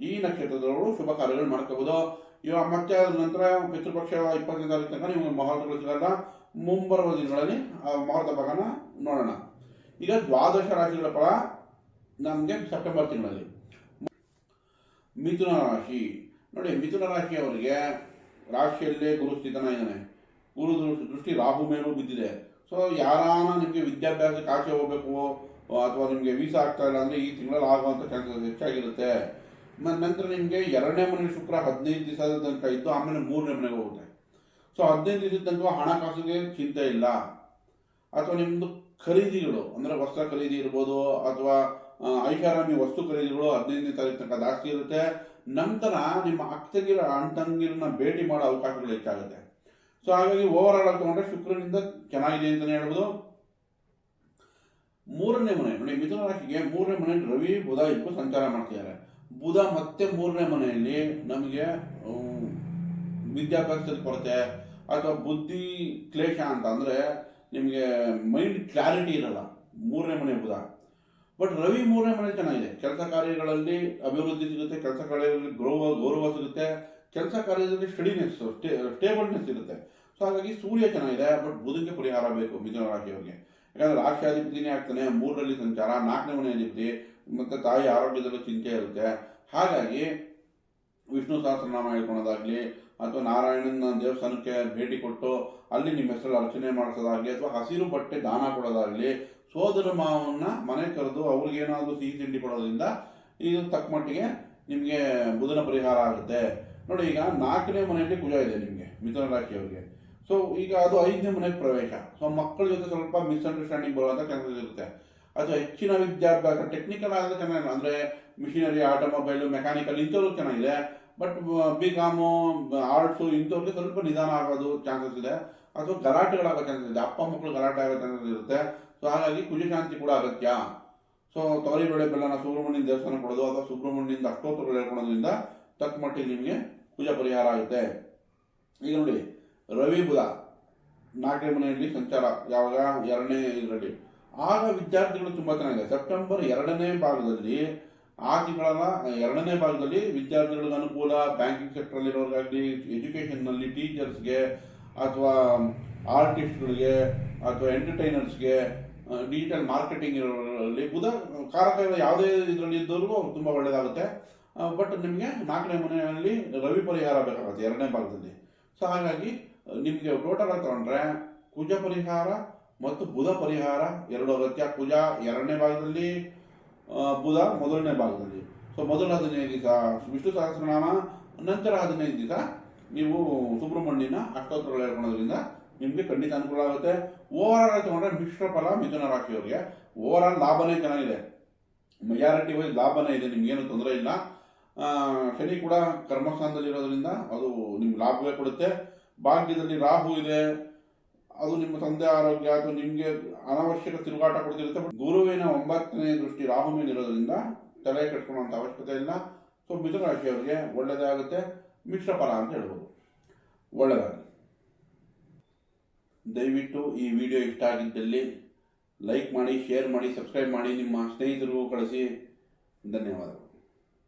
ಈ ನಕ್ಷತ್ರದವರು ಶುಭ ಕಾರ್ಯಗಳು ಮಾಡ್ಕೋಬಹುದು ಇವಾಗ ಮತ್ತೆ ಅದ್ರ ನಂತರ ಪಿತೃಪಕ್ಷ ಇಪ್ಪತ್ತನೇ ತಾರೀಕು ತನಕ ನಿಮಗೆ ಮುಹೂರ್ತಗಳು ಮುಂಬರುವ ದಿನಗಳಲ್ಲಿ ಆ ಮುಹೂರ್ತ ಭಾಗನ ನೋಡೋಣ. ಈಗ ದ್ವಾದಶ ರಾಶಿಗಳ ಫಲ ನಮಗೆ ಸೆಪ್ಟೆಂಬರ್ ತಿಂಗಳಲ್ಲಿ. ಮಿಥುನ ರಾಶಿ. ನೋಡಿ, ಮಿಥುನ ರಾಶಿಯವರಿಗೆ ರಾಶಿಯಲ್ಲೇ ಗುರು ಇದ್ದಾನೆ. ಗುರು ದೃಷ್ಟಿ- ರಾಹು ಮೇಲೂ ಬಿದ್ದಿದೆ. ಸೊ ಯಾರಾನ ನಿಮಗೆ ವಿದ್ಯಾಭ್ಯಾಸಕ್ಕೆ ಆಚೆ ಹೋಗಬೇಕು, ಅಥವಾ ನಿಮಗೆ ವೀಸಾ ಆಗ್ತಾ ಇಲ್ಲ ಅಂದರೆ ಈ ತಿಂಗಳಲ್ಲಿ ಆಗುವಂಥ ಚಾನ್ಸಸ್ ಹೆಚ್ಚಾಗಿರುತ್ತೆ. ನಂತರ ನಿಮಗೆ ಎರಡನೇ ಮನೆ ಶುಕ್ರ ಹದಿನೈದು ದಿವಸದ ತನಕ ಇತ್ತು ಆಮೇಲೆ ಮೂರನೇ ಮನೆಗೆ ಹೋಗುತ್ತೆ. ಸೊ ಹದಿನೈದು ದಿವಸದ ತನಕ ಹಣಕಾಸಿಗೆ ಚಿಂತೆ ಇಲ್ಲ. ಅಥವಾ ನಿಮ್ಮದು ಖರೀದಿಗಳು, ಅಂದರೆ ವಸ್ತ್ರ ಖರೀದಿ ಇರ್ಬೋದು, ಅಥವಾ ಐಷಾರಾಮಿ ವಸ್ತು ಖರೀದಿಗಳು ಹದಿನೈದನೇ ತಾರೀಕು ತನಕ ಜಾಸ್ತಿ ಇರುತ್ತೆ. ನಂತರ ನಿಮ್ಮ ಅಕ್ಕಗಿರ ಅಣ್ತಂಗಿರನ್ನ ಭೇಟಿ ಮಾಡೋ ಅವಕಾಶಗಳು ಹೆಚ್ಚಾಗುತ್ತೆ. ಸೊ ಹಾಗಾಗಿ ಓವರ್ ಆಲ್ ಆಗಿ ತಗೊಂಡ್ರೆ ಶುಕ್ರನಿಂದ ಚೆನ್ನಾಗಿದೆ ಅಂತಲೇ ಹೇಳ್ಬೋದು. ಮೂರನೇ ಮನೆ, ನೋಡಿ, ಮಿಥುನ ರಾಶಿಗೆ ಮೂರನೇ ಮನೆ ರವಿ, ಬುಧ ಇಬ್ಬರು ಸಂಚಾರ ಮಾಡ್ತಿದ್ದಾರೆ. ಬುಧ ಮತ್ತೆ ಮೂರನೇ ಮನೆಯಲ್ಲಿ ನಮಗೆ ವಿದ್ಯಾಭ್ಯಾಸದ ಕೊರತೆ ಅಥವಾ ಬುದ್ಧಿ ಕ್ಲೇಶ ಅಂತ ಅಂದರೆ ನಿಮಗೆ ಮೈಂಡ್ ಕ್ಲಾರಿಟಿ ಇರಲ್ಲ. ಮೂರನೇ ಮನೆ ಬುಧ. ಬಟ್ ರವಿ ಮೂರನೇ ಮನೆ ಚೆನ್ನಾಗಿದೆ. ಕೆಲಸ ಕಾರ್ಯಗಳಲ್ಲಿ ಅಭಿವೃದ್ಧಿ ಸಿಗುತ್ತೆ, ಕೆಲಸ ಕಾರ್ಯಗಳಲ್ಲಿ ಗೌರವ ಗೌರವ ಸಿಗುತ್ತೆ, ಕೆಲಸ ಕಾರ್ಯದಲ್ಲಿ ಸ್ಟಡಿನೆಸ್ ಸ್ಟೇಬಲ್ನೆಸ್ ಇರುತ್ತೆ ಸೊ ಹಾಗಾಗಿ ಸೂರ್ಯ ಚೆನ್ನಾಗಿದೆ ಬಟ್ ಬುಧಕ್ಕೆ ಪರಿಹಾರ ಬೇಕು ಮಿಥುನ ರಾಶಿಯವರಿಗೆ. ಯಾಕಂದ್ರೆ ರಾಶಿಯಾಧಿಪತಿನೇ ಆಗ್ತಾನೆ, ಮೂರರಲ್ಲಿ ಸಂಚಾರ, ನಾಲ್ಕನೇ ಮನೆ ಅಧಿಪತಿ ಮತ್ತು ತಾಯಿ ಆರೋಗ್ಯದಲ್ಲೂ ಚಿಂತೆ ಇರುತ್ತೆ. ಹಾಗಾಗಿ ವಿಷ್ಣು ಸಹಸ್ರನಾಮ ಹೇಳ್ಕೊಳೋದಾಗ್ಲಿ ಅಥವಾ ನಾರಾಯಣನ ದೇವಸ್ಥಾನಕ್ಕೆ ಭೇಟಿ ಕೊಟ್ಟು ಅಲ್ಲಿ ನಿಮ್ಮ ಹೆಸರಲ್ಲಿ ಅರ್ಚನೆ ಮಾಡಿಸೋದಾಗ್ಲಿ ಅಥವಾ ಹಸಿರು ಬಟ್ಟೆ ದಾನ ಕೊಡೋದಾಗ್ಲಿ ಸೋದರ ಮಾವನ್ನ ಮನೆ ಕರೆದು ಅವ್ರಿಗೇನಾದರೂ ಸಿಹಿ ತಿಂಡಿ ಕೊಡೋದ್ರಿಂದ ಇದು ತಕ್ಕ ಮಟ್ಟಿಗೆ ನಿಮಗೆ ಬುಧನ ಪರಿಹಾರ ಆಗುತ್ತೆ. ನೋಡಿ ಈಗ ನಾಲ್ಕನೇ ಮನೆಯಲ್ಲಿ ಕುಜ ಇದೆ ನಿಮಗೆ, ಮಿಥುನ ರಾಶಿಯವರಿಗೆ. ಸೊ ಈಗ ಅದು ಐದನೇ ಮನೆಗೆ ಪ್ರವೇಶ. ಸೊ ಮಕ್ಕಳ ಜೊತೆ ಸ್ವಲ್ಪ ಮಿಸ್ಅಂಡರ್ಸ್ಟ್ಯಾಂಡಿಂಗ್ ಬರುವಂಥ ಚಾನ್ಸಸ್ ಇರುತ್ತೆ. ಅದು ಹೆಚ್ಚಿನ ವಿದ್ಯಾಭ್ಯಾಸ ಟೆಕ್ನಿಕಲ್ ಆದ್ರೆ ಚೆನ್ನಾಗಿಲ್ಲ ಅಂದರೆ ಮಿಷಿನರಿ ಆಟೋಮೊಬೈಲು ಮೆಕ್ಯಾನಿಕಲ್ ಇಂಥವ್ರು ಚೆನ್ನಾಗಿದೆ ಬಟ್ ಬಿ ಕಾಮು ಆರ್ಟ್ಸು ಇಂಥವ್ರಿಗೆ ಸ್ವಲ್ಪ ನಿಧಾನ ಆಗೋದು ಚಾನ್ಸಸ್ ಇದೆ. ಅಥವಾ ಗಲಾಟೆಗಳಾಗೋ ಚಾನ್ಸಸ್ ಇದೆ. ಅಪ್ಪ, ಮಕ್ಕಳು ಗಲಾಟೆ ಆಗೋ ಚಾನ್ಸಸ್ ಇರುತ್ತೆ. ಸೊ ಹಾಗಾಗಿ ಕುಜಶಾಂತಿ ಕೂಡ ಅಗತ್ಯ. ಸೊ ತೊಗರಿ ಬೆಳೆ ಬೆಲ್ಲನ ಸುಬ್ರಹ್ಮಣ್ಯನ ದೇವಸ್ಥಾನ ಕೊಡೋದು ಅಥವಾ ಸುಬ್ರಹ್ಮಣ್ಯದಿಂದ ಅಷ್ಟೋತ್ತರಗಳು ಹೇಳ್ಕೊಳೋದ್ರಿಂದ ತಕ್ಕ ಮಟ್ಟಿಗೆ ನಿಮಗೆ ಪೂಜಾ ಪರಿಹಾರ ಆಗುತ್ತೆ. ಈಗ ನೋಡಿ. ರವಿ ಬುಧ ನಾಲ್ಕನೇ ಮನೆಯಲ್ಲಿ ಸಂಚಾರ, ಯಾವಾಗ? ಎರಡನೇ ಇದರಲ್ಲಿ. ಆಗ ವಿದ್ಯಾರ್ಥಿಗಳು ತುಂಬ ಚೆನ್ನಾಗಿದೆ. ಸೆಪ್ಟೆಂಬರ್ ಎರಡನೇ ಭಾಗದಲ್ಲಿ ಆ ತಿಂಗಳ ಎರಡನೇ ಭಾಗದಲ್ಲಿ ವಿದ್ಯಾರ್ಥಿಗಳಿಗೆ ಅನುಕೂಲ ಬ್ಯಾಂಕಿಂಗ್ ಸೆಕ್ಟರಲ್ಲಿರೋರಿಗಾಗಲಿ ಎಜುಕೇಷನ್ನಲ್ಲಿ ಟೀಚರ್ಸ್ಗೆ ಅಥವಾ ಆರ್ಟಿಸ್ಟ್ಗಳಿಗೆ ಅಥವಾ ಎಂಟರ್ಟೈನರ್ಸ್ಗೆ ಡಿಜಿಟಲ್ ಮಾರ್ಕೆಟಿಂಗ್ ಇರೋರಲ್ಲಿ ಬುಧ ಕಾರಕ ಯಾವುದೇ ಇದರಲ್ಲಿ ಇದ್ದವ್ರಿಗೂ ಅವ್ರು ತುಂಬ ಒಳ್ಳೆಯದಾಗುತ್ತೆ ಬಟ್ ನಿಮಗೆ ನಾಲ್ಕನೇ ಮನೆಯಲ್ಲಿ ರವಿ ಪರಿಹಾರ ಬೇಕಾಗುತ್ತೆ, ಎರಡನೇ ಭಾಗದಲ್ಲಿ. ಸೊ ಹಾಗಾಗಿ ನಿಮಗೆ ಟೋಟಲ್ ಆಗಿ ತಗೊಂಡ್ರೆ ಕುಜ ಪರಿಹಾರ ಮತ್ತು ಬುಧ ಪರಿಹಾರ ಎರಡು ಅಗತ್ಯ. ಕುಜ ಎರಡನೇ ಭಾಗದಲ್ಲಿ ಬುಧ ಮೊದಲನೇ ಭಾಗದಲ್ಲಿ. ಸೊ ಮೊದಲ ಹದಿನೈದು ದಿವಸ ವಿಷ್ಣು ಸಹಸ್ರನಾಮ, ನಂತರ ಹದಿನೈದು ದಿವಸ ನೀವು ಸುಬ್ರಹ್ಮಣ್ಯನ ಅಷ್ಟೋತ್ತರಗಳು ಹೇಳ್ಕೊಳೋದ್ರಿಂದ ನಿಮಗೆ ಖಂಡಿತ ಅನುಕೂಲ ಆಗುತ್ತೆ. ಓವರ್ ಆಲ್ ತಗೊಂಡ್ರೆ ಮಿಶ್ರ ಫಲ ಮಿಥುನ ರಾಶಿಯವರಿಗೆ. ಓವರ್ ಆಲ್ ಲಾಭನೇ ಚೆನ್ನಾಗಿದೆ. ಮೆಜಾರಿಟಿ ವೈಸ್ ಲಾಭನೇ ಇದೆ ನಿಮ್ಗೇನು ತೊಂದರೆ ಇಲ್ಲ. ಶನಿ ಕೂಡ ಕರ್ಮಸ್ಥಾನದಲ್ಲಿರೋದ್ರಿಂದ ಅದು ನಿಮ್ಗೆ ಲಾಭವೇ ಕೊಡುತ್ತೆ. ಭಾಗ್ಯದಲ್ಲಿ ರಾಹು ಇದೆ, ಅದು ನಿಮ್ಮ ತಂದೆ ಆರೋಗ್ಯ ಅಥವಾ ನಿಮಗೆ ಅನಾವಶ್ಯಕ ತಿರುಗಾಟ ಕೊಡ್ತಿರುತ್ತೆ. ಬಟ್ ಗುರುವಿನ ಒಂಬತ್ತನೇ ದೃಷ್ಟಿ ರಾಹು ಮೇಲೆ ಇರೋದ್ರಿಂದ ತಲೆ ಕಟ್ಕೊಳ್ಳುವಂಥ ಅವಶ್ಯಕತೆ ಇಲ್ಲ. ಸೊ ಮಿಥುನ ರಾಶಿಯವರಿಗೆ ಒಳ್ಳೆಯದೇ ಆಗುತ್ತೆ. ಮಿಶ್ರ ಫಲ ಅಂತ ಹೇಳ್ಬೋದು. ಒಳ್ಳೆಯದಾಗಲಿ ದಯವಿಟ್ಟು ಈ ವಿಡಿಯೋ ಇಷ್ಟ ಆಗಿದ್ದಲ್ಲಿ ಲೈಕ್ ಮಾಡಿ, ಶೇರ್ ಮಾಡಿ, ಸಬ್ಸ್ಕ್ರೈಬ್ ಮಾಡಿ. ನಿಮ್ಮ ಸ್ನೇಹಿತರಿಗೂ ಕಳಿಸಿ. ಧನ್ಯವಾದಗಳು.